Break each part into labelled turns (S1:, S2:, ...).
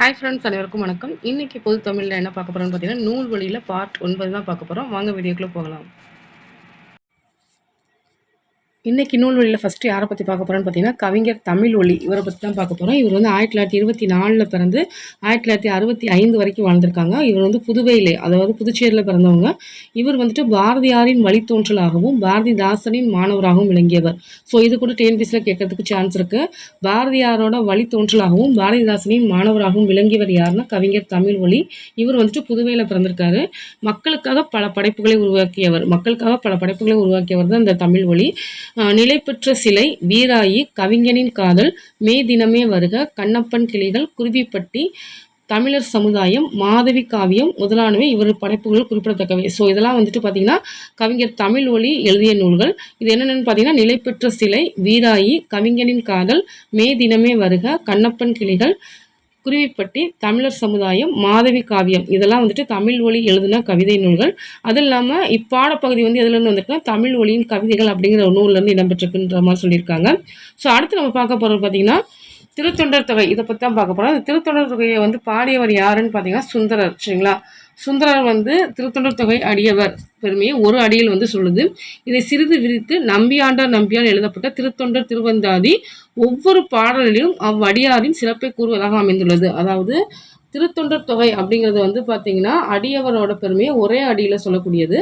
S1: Hi friends அனைவருக்கும் வணக்கம். இன்னைக்கு பொது தமிழில் என்ன பார்க்க போகிறோம்னு பார்த்தீங்கன்னா நூல் வழியில் பார்ட் ஒன்பது தான் பார்க்க போகிறோம் வாங்க வீடியோக்குள்ளே போகலாம். இன்னைக்கு நூல்வழியில் ஃபஸ்ட்டு யாரை பற்றி பார்க்க போகிறோன்னு பார்த்தீங்கன்னா கவிஞர் தமிழ் ஒளி. இவரை பற்றி தான் பார்க்க போகிறோம் இவர் வந்து ஆயிரத்தி தொள்ளாயிரத்தி இருபத்தி நாலில் பிறந்து ஆயிரத்தி தொள்ளாயிரத்தி அறுபத்தி ஐந்து வரைக்கும் வாழ்ந்திருக்காங்க. இவர் வந்து புதுவையிலே அதாவது புதுச்சேரியில் பிறந்தவங்க. இவர் வந்துட்டு பாரதியாரின் வழித்தோன்றலாகவும் பாரதிதாசனின் மாணவராகவும் விளங்கியவர். ஸோ இது கூட டிஎன்பிசியில் கேட்கறதுக்கு சான்ஸ் இருக்குது பாரதியாரோட வழித்தோன்றலாகவும் பாரதிதாசனின் மாணவராகவும் விளங்கியவர் யாருன்னா கவிஞர் தமிழ் ஒளி. இவர் வந்துட்டு புதுவையில் பிறந்திருக்காரு. மக்களுக்காக பல படைப்புகளை உருவாக்கியவர். மக்களுக்காக பல படைப்புகளை உருவாக்கியவர் தான் இந்த தமிழ் ஒளி. நிலைபெற்ற சிலை வீராயி கவிஞனின் காதல் மே தினமே வருக கண்ணப்பன் கிளிகள் குருவிப்பட்டி தமிழர் சமுதாயம் மாதவி காவியம் முதலானவை இவர் படைப்புகள் குறிப்பிடத்தக்கவை. ஸோ இதெல்லாம் வந்துட்டு பார்த்தீங்கன்னா கவிஞர் தமிழ் ஒளி எழுதிய நூல்கள். இது என்னென்னு பார்த்தீங்கன்னா நிலைபெற்ற சிலை வீராயி கவிஞனின் காதல் மே தினமே வருக கண்ணப்பன் கிளிகள் குருவிப்பட்டி தமிழர் சமுதாயம் மாதவி காவியம். இதெல்லாம் வந்துட்டு தமிழ் ஒளி எழுதின கவிதை நூல்கள். அது இல்லாமல் இப்பாடப்பகுதி வந்து எதுலேருந்து வந்திருக்குன்னா தமிழ் ஒளியின் கவிதைகள் அப்படிங்கிற ஒரு நூல்லேருந்து இடம்பெற்றிருக்குன்ற மாதிரி சொல்லியிருக்காங்க. ஸோ அடுத்து நம்ம பார்க்க போகிறது பார்த்திங்கன்னா திருத்தொண்டர் தொகை. இதை பற்றி தான் பார்க்க போகிறோம் அந்த திருத்தொண்டர் தொகையை வந்து பாடியவர் யாருன்னு பார்த்தீங்கன்னா சுந்தரர். சரிங்களா? சுந்தரர் வந்து திருத்தொண்டர் தொகை அடியவர் பெருமையை ஒரு அடியில் வந்து சொல்லுது. இதை சிறிது விரித்து நம்பியாண்டார் நம்பியால் எழுதப்பட்ட திருத்தொண்டர் திருவந்தாதி ஒவ்வொரு பாடலிலும் அவ்வடியாரின் சிறப்பை கூறுவதாக அமைந்துள்ளது. அதாவது திருத்தொண்டர் தொகை அப்படிங்கிறது வந்து பார்த்தீங்கன்னா அடியவரோட பெருமையை ஒரே அடியில் சொல்லக்கூடியது.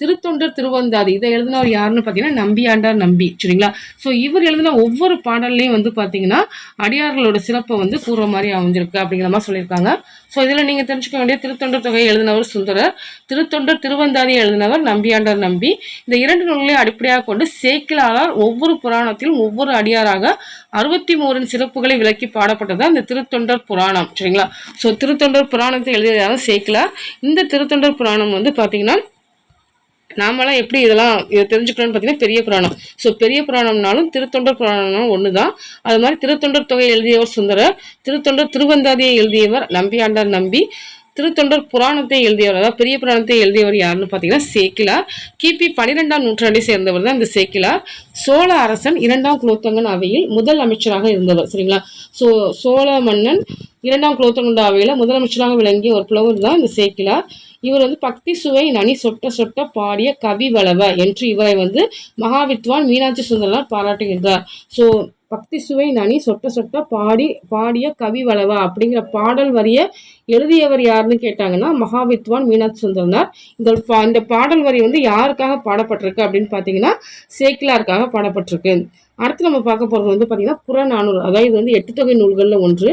S1: திருத்தொண்டர் திருவந்தாதி. இதை எழுதினவர் யாருன்னு பார்த்தீங்கன்னா நம்பியாண்டார் நம்பி சரிங்களா? ஸோ இவர் எழுதின ஒவ்வொரு பாடல்லையும் வந்து பார்த்தீங்கன்னா அடியார்களோட சிறப்பை வந்து கூறுற மாதிரி அமைஞ்சிருக்கு அப்படிங்கிற மாதிரி சொல்லியிருக்காங்க. ஸோ இதில் நீங்கள் தெரிஞ்சுக்க வேண்டிய திருத்தொண்டர் தொகை எழுதினவர் சுந்தரர் திருத்தொண்டர் திருவந்தாதி எழுதினவர் நம்பியாண்டார் நம்பி. இந்த இரண்டு நூல்களையும் அடிப்படையாக கொண்டு சேக்கிலாளர் ஒவ்வொரு புராணத்திலும் ஒவ்வொரு அடியாராக அறுபத்தி மூரின் சிறப்புகளை விளக்கி பாடப்பட்டது அந்த திருத்தொண்டர் புராணம் சரிங்களா? ஸோ திருத்தொண்டர் புராணத்தை எழுதியதாக சேக்கிலார். இந்த திருத்தொண்டர் புராணம் வந்து பார்த்தீங்கன்னா நாமெல்லாம் எப்படி இதெல்லாம் இதை தெரிஞ்சுக்கணும்னு பார்த்தீங்கன்னா பெரிய புராணம். ஸோ பெரிய புராணம்னாலும் திருத்தொண்டர் புராணம்னாலும் ஒன்று தான் அது மாதிரி திருத்தொண்டர் தொகை எழுதியவர் சுந்தரர் திருத்தொண்டர் திருவந்தாதியை எழுதியவர் நம்பியாண்டார் நம்பி திருத்தொண்டர் புராணத்தை எழுதியவர் அதாவது பெரிய புராணத்தை எழுதியவர் யாருன்னு பார்த்தீங்கன்னா சேக்கிலார். கிபி பனிரெண்டாம் நூற்றாண்டை சேர்ந்தவர் தான் இந்த சேக்கிலார். சோழ அரசன் இரண்டாம் குலோத்தங்கன் அவையில் முதல் அமைச்சராக இருந்தவர் சரிங்களா? ஸோ சோழ மன்னன் இரண்டாம் குலோத்தங்கன் முதலமைச்சராக விளங்கிய ஒரு புலவர் தான் இந்த சேக்கிலார் இவர் வந்து பக்தி சுவை நனி சொட்ட சொட்ட பாடிய கவி வளவ என்று இவரை வந்து மகாவித்வான் மீனாட்சி சுந்தரனார் பாராட்டுகின்றார். ஸோ பக்தி சுவை நனி சொட்ட சொட்ட பாடி பாடிய கவி வளவா அப்படிங்கிற பாடல் வரிய எழுதியவர் யாருன்னு கேட்டாங்கன்னா மகாவித்வான் மீனாட்சி சுந்தரனார். இந்த இந்த பாடல் வரி வந்து யாருக்காக பாடப்பட்டிருக்கு அப்படின்னு பார்த்தீங்கன்னா சேக்கிலாருக்காக பாடப்பட்டிருக்கு. அடுத்து நம்ம பார்க்க போகிறது வந்து பார்த்தீங்கன்னா புறநானூறு. அதாவது இது வந்து எட்டு தொகை நூல்களில் ஒன்று.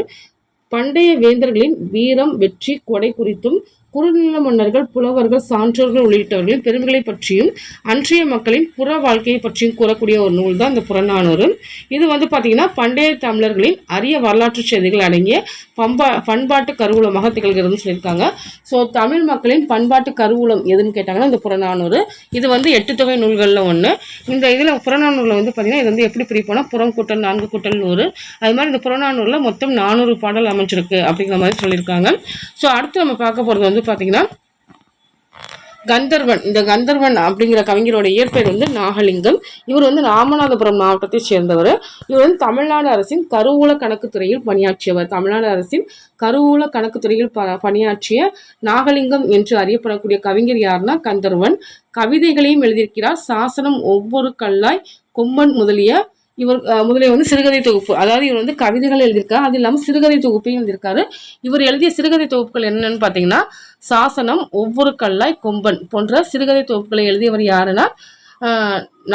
S1: பண்டைய வேந்தர்களின் வீரம் வெற்றி கொடை குறித்தும் குறுநில மன்னர்கள் புலவர்கள் சான்றோர்கள் உள்ளிட்டவர்களின் பெருமைகளை பற்றியும் அன்றைய மக்களின் புற வாழ்க்கையை பற்றியும் கூறக்கூடிய ஒரு நூல் தான் இந்த புறநானூறு. இது வந்து பார்த்திங்கன்னா பண்டைய தமிழர்களின் அரிய வரலாற்று செய்திகள் அடங்கிய பம்பா பண்பாட்டு கருவூலமாக திகழ்கிறதுன்னு சொல்லியிருக்காங்க. ஸோ தமிழ் மக்களின் பண்பாட்டு கருவூலம் எதுன்னு கேட்டாங்கன்னா இந்த புறநானூறு. இது வந்து எட்டு தொகை நூல்களில் ஒன்று இந்த இதில் புறநானூரில் வந்து பார்த்திங்கன்னா இது வந்து எப்படி பிரிப்போம்னா புறம் கூட்டல் நான்கு கூட்டல் நூறு. அது மாதிரி இந்த புறநானூரில் மொத்தம் நானூறு பாடல் அமைச்சிருக்கு அப்படிங்கிற மாதிரி சொல்லியிருக்காங்க. ஸோ அடுத்து நம்ம பார்க்க போகிறது வந்து பார்த்தீங்கன்னா கந்தர்வன். இந்த கந்தர்வன் அப்படிங்கிற கவிஞரோட இயற்பெயர் வந்து நாகலிங்கம். இவர் வந்து ராமநாதபுரம் மாவட்டத்தை சேர்ந்தவர். இவர் வந்து தமிழ்நாடு அரசின் கருவூல கணக்குத்துறையில் பணியாற்றியவர். தமிழ்நாடு அரசின் கருவூல கணக்குத்துறையில் ப பணியாற்றிய நாகலிங்கம் என்று அறியப்படக்கூடிய கவிஞர் யாருன்னா கந்தர்வன். கவிதைகளையும் எழுதியிருக்கிறார். சாசனம் ஒவ்வொரு கல்லாய் கொம்பன் முதலிய இவர் முதலில் வந்து சிறுகதை தொகுப்பு. அதாவது இவர் வந்து கவிதைகள் எழுதியிருக்காரு. அது இல்லாமல் சிறுகதை தொகுப்பையும் எழுதியிருக்காரு. இவர் எழுதிய சிறுகதை தொகுப்புகள் என்னென்னு பார்த்தீங்கன்னா சாசனம் ஒவ்வொரு கல்லாய் கொம்பன் போன்ற சிறுகதை தொகுப்புகளை எழுதியவர் யாருன்னா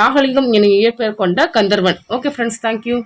S1: நாகலிங்கம் என இயற்பெயர் கொண்ட கந்தர்வன். Okay friends thank you